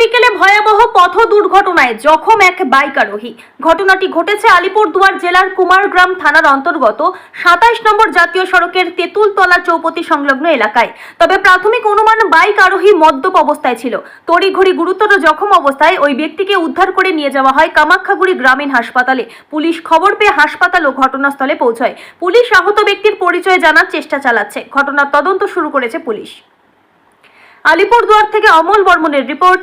বিকেলে ভয়াবহ পথ দুর্ঘটনায় জখম এক বাইক আরোহী ঘটনাটি ঘটেছে আলিপুরদুয়ার জেলার কুমারগ্রাম থানার অন্তর্গত সাতাইশ নম্বর জাতীয় সড়কের তেঁতুলতলা চৌপতি সংলগ্ন এলাকায়। তবে প্রাথমিক অনুমান বাইক আরোহী মদ্যপ অবস্থায় ছিল। তড়িঘড়ি গুরুতর জখম অবস্থায় ওই ব্যক্তিকে উদ্ধার করে নিয়ে যাওয়া হয় কামাখ্যাগুড়ি গ্রামীণ হাসপাতালে। পুলিশ খবর পেয়ে হাসপাতাল ও ঘটনাস্থলে পৌঁছয়। পুলিশ আহত ব্যক্তির পরিচয় জানার চেষ্টা চালাচ্ছে। ঘটনার তদন্ত শুরু করেছে পুলিশ। আলিপুরদুয়ার থেকে অমল বর্মনের রিপোর্ট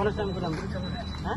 குலசாமி கூட ஆ?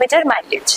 মাইলেজ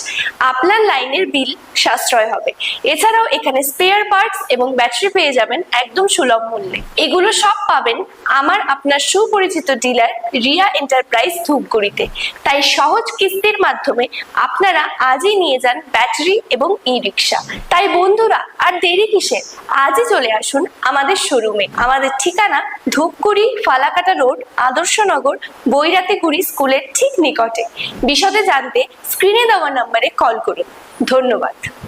আপনার লাইনের বিল সাশ্রয় হবে। এছাড়াও এখানে স্পেয়ার পার্টস এবং ব্যাটারি পেয়ে যাবেন একদম সুলভ মূল্যে। এগুলো সব পাবেন আমার আপনার সুপরিচিত ডিলার রিয়া এন্টারপ্রাইজ ধূপগুড়িতে। তাই সহজ কিস্তির মাধ্যমে আপনারা আজই নিয়ে যান ব্যাটারি এবং ই রিক্সা তাই বন্ধুরা, আর দেরি কিসের আজই চলে আসুন আমাদের শোরুমে আমাদের ঠিকানা ধূপগুড়ি, ফালাকাটা রোড, আদর্শনগর, বৈরাতিগুড়ি স্কুলের ঠিক নিকটে। বিশদে জানতে স্ক্রিনে দেওয়া নাম্বারে কল করুন। ধন্যবাদ।